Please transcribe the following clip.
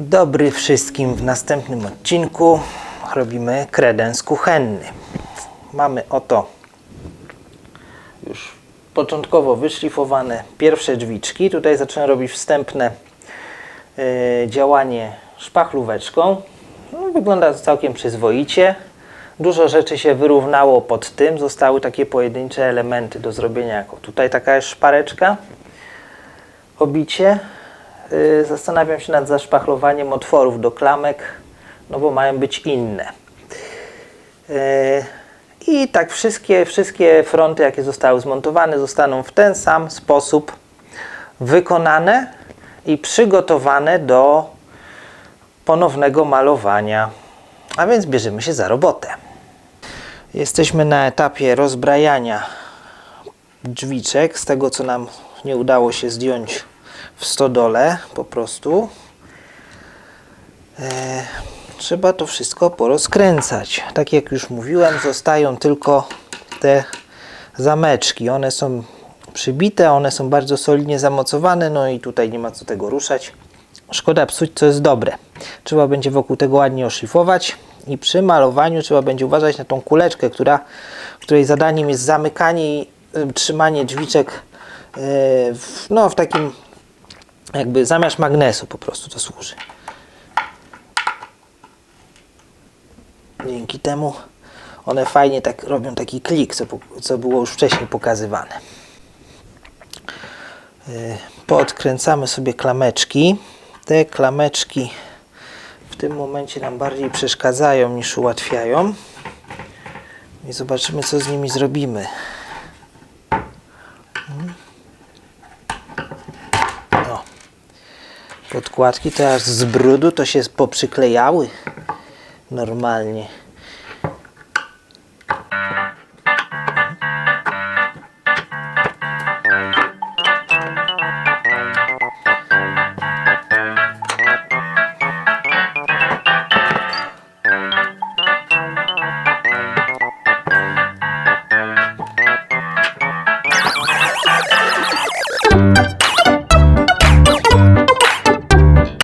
dobry wszystkim. W następnym odcinku robimy kredens kuchenny. Mamy oto już początkowo wyszlifowane pierwsze drzwiczki. Tutaj zacząłem robić wstępne e, działanie szpachlóweczką. No, wygląda to całkiem przyzwoicie. Dużo rzeczy się wyrównało pod tym. Zostały takie pojedyncze elementy do zrobienia, jako tutaj taka jest szpareczka obicie. Y, Zastanawiam się nad zaszpachlowaniem otworów do klamek, no bo mają być inne. Y, I tak wszystkie, wszystkie fronty, jakie zostały zmontowane, zostaną w ten sam sposób wykonane i przygotowane do ponownego malowania. A więc bierzemy się za robotę. Jesteśmy na etapie rozbrajania drzwiczek z tego co nam nie udało się zdjąć w stodole po prostu. E, trzeba to wszystko porozkręcać. Tak jak już mówiłem zostają tylko te zameczki. One są przybite one są bardzo solidnie zamocowane no i tutaj nie ma co tego ruszać. Szkoda psuć co jest dobre. Trzeba będzie wokół tego ładnie oszlifować i przy malowaniu trzeba będzie uważać na tą kuleczkę która, której zadaniem jest zamykanie i y, trzymanie drzwiczek y, w, no, w takim jakby zamiast magnesu po prostu to służy. Dzięki temu one fajnie tak robią taki klik, co, co było już wcześniej pokazywane. Y, Poodkręcamy sobie klameczki. Te klameczki w tym momencie nam bardziej przeszkadzają niż ułatwiają. I zobaczymy co z nimi zrobimy. podkładki to aż z brudu to się poprzyklejały normalnie.